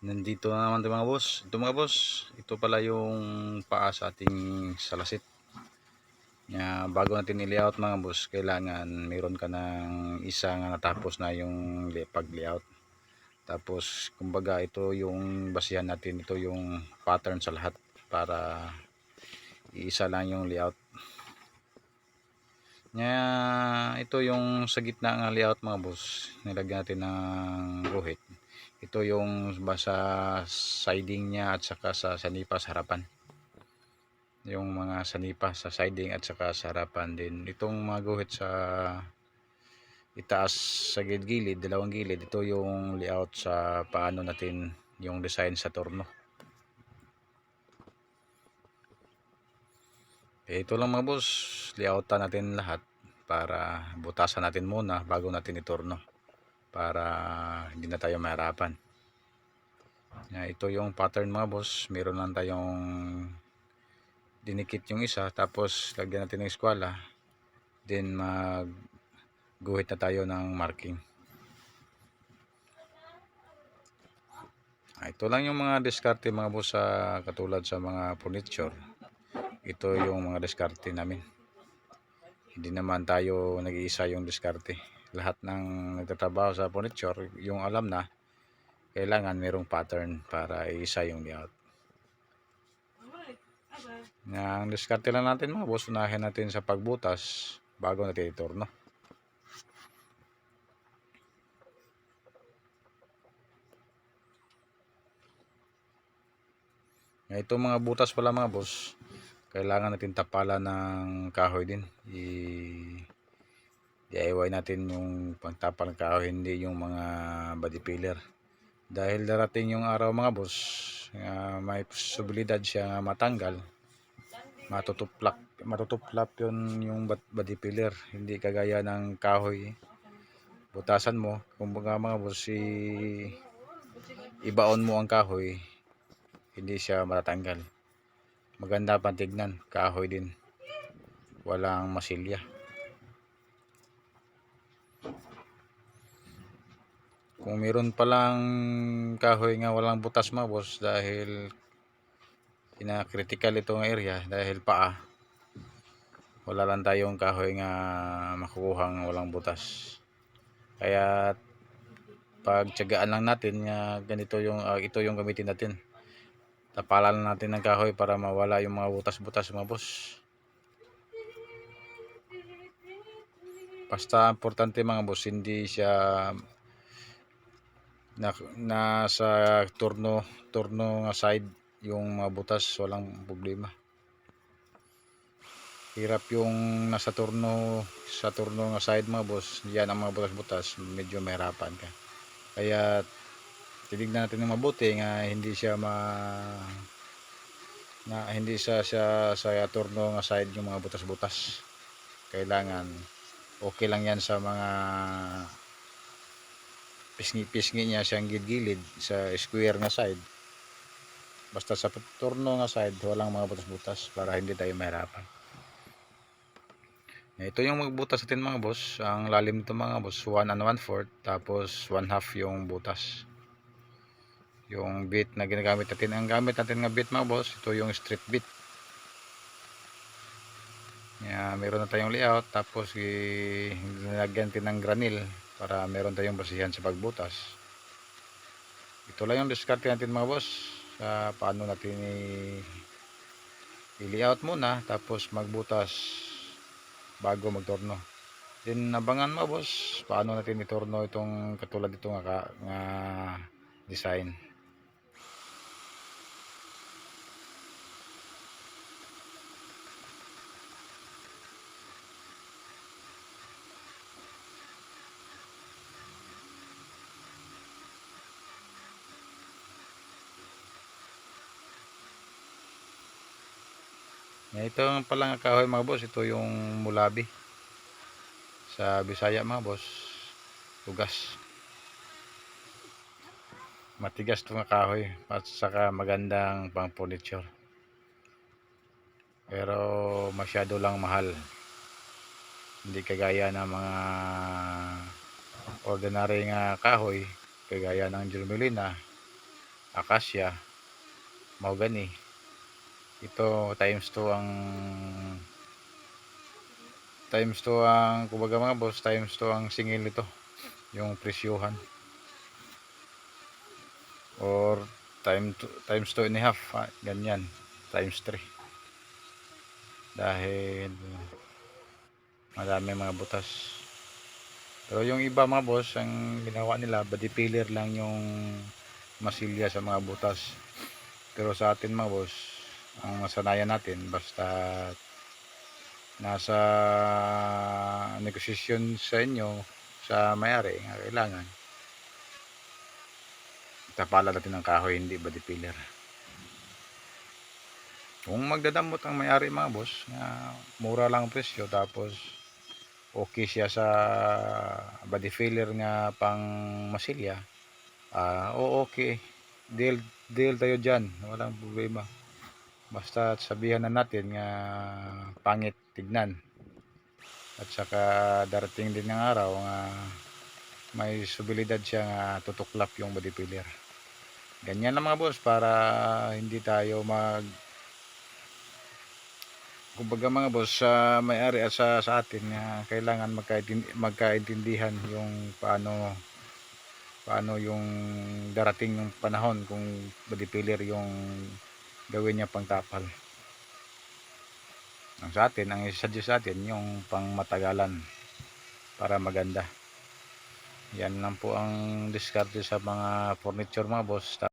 Nandito na naman mga boss. Ito mga boss, ito pala yung paa sa ating salasit. Ya, bago natin i-layout mga boss, kailangan mayroon ka ng isa nga natapos na yung pag-layout. Tapos, kumbaga ito yung basihan natin, ito yung pattern sa lahat para iisa lang yung layout. Nya, ito yung sa gitna ng layout mga boss, nilagyan natin ng guhit ito yung basa siding niya at saka sa sanipa sa harapan. Yung mga sanipa sa siding at saka sa harapan din. Itong mga guhit sa itaas sa gilid dalawang gilid ito yung layout sa paano natin yung design sa torno. Eh, ito lang mga boss layoutan natin lahat para butasan natin muna bago natin itorno para hindi na tayo mahirapan. Ya, ito yung pattern mga boss. Meron lang tayong dinikit yung isa tapos lagyan natin ng eskwala then mag guhit na tayo ng marking. Ah, ito lang yung mga diskarte mga boss sa katulad sa mga furniture. Ito yung mga diskarte namin. Hindi naman tayo nag-iisa yung diskarte lahat ng nagtatrabaho sa furniture, yung alam na, kailangan merong pattern para iisa yung layout. Ang diskarte lang natin mga boss, unahin natin sa pagbutas bago natin iturno. Ito mga butas pala mga boss, kailangan natin tapalan ng kahoy din. I DIY natin yung pagtapal ng kahoy hindi yung mga body filler. Dahil darating yung araw mga boss uh, may posibilidad siya matanggal matutuplak matutuplap yun yung body filler. Hindi kagaya ng kahoy. Butasan mo. Kumbaga mga boss si ibaon mo ang kahoy hindi siya matatanggal. Maganda pang tignan kahoy din. Walang masilya kung meron palang kahoy nga walang butas mga boss dahil kina-critical itong area dahil paa wala lang tayong kahoy nga makukuhang walang butas. Kaya pagtyagaan lang natin nga ganito yung uh, ito yung gamitin natin. Tapalan natin ng kahoy para mawala yung mga butas-butas mga boss. Basta importante mga boss hindi siya na, nasa turno turno nga side yung mga butas walang problema. Hirap yung nasa turno sa turno nga side mga boss yan ang mga butas-butas medyo mahirapan ka. Kaya tinignan natin ng mabuti nga hindi siya ma na hindi sa sa sa turno nga side yung mga butas-butas. Kailangan okay lang yan sa mga pisngi-pisngi niya siyang gilid sa square nga side. Basta sa turno nga side walang mga butas-butas para hindi tayo mahirapan. Ito yung magbutas natin mga boss. Ang lalim nito mga boss 1 and 1 fourth tapos 1 half yung butas. Yung bit na ginagamit natin. Ang gamit natin nga bit mga boss ito yung straight bit. Yeah, meron na tayong layout tapos nilagyan natin ng granil para meron tayong basihan sa pagbutas. Ito lang yung diskarte natin mga boss sa paano natin i-layout muna tapos magbutas bago magtorno. Din nabangan mga boss paano natin itorno itong katulad ito nga, nga design ito ang palang kahoy mga boss. Ito yung mulabi. Sa bisaya mga boss. Tugas matigas itong kahoy at saka magandang pang furniture. Pero masyado lang mahal. Hindi kagaya ng mga ordinary nga kahoy kagaya ng germelina akasya mahogany ito times 2 ang times 2 ang kumbaga mga boss times 2 ang singil nito. Yung presyuhan. Or time times 2 and a half ah, ganyan. Times 3 dahil marami mga butas. Pero yung iba mga boss ang ginawa nila body filler lang yung masilya sa mga butas. Pero sa atin mga boss ang masanayan natin basta nasa negosasyon sa inyo sa mayari nga kailangan. Tapala natin ng kahoy hindi body filler kung magdadamot ang mayari mga boss nga mura lang ang presyo tapos okay siya sa body filler nga pang masilya ah o okay. Deal deal tayo dyan. Walang problema basta sabihan na natin nga pangit tignan. At saka darating din ng araw nga may subilidad siya nga tutuklap yung body filler. Ganyan lang mga boss para hindi tayo mag kumbaga mga boss sa may-ari at sa, sa atin nga kailangan magkaintindi, magkaintindihan yung paano paano yung darating yung panahon kung body filler yung gawin niya pang tapal. Ang sa atin ang isa sa atin yung pang matagalan para maganda. Yan lang po ang diskarte sa mga furniture mga boss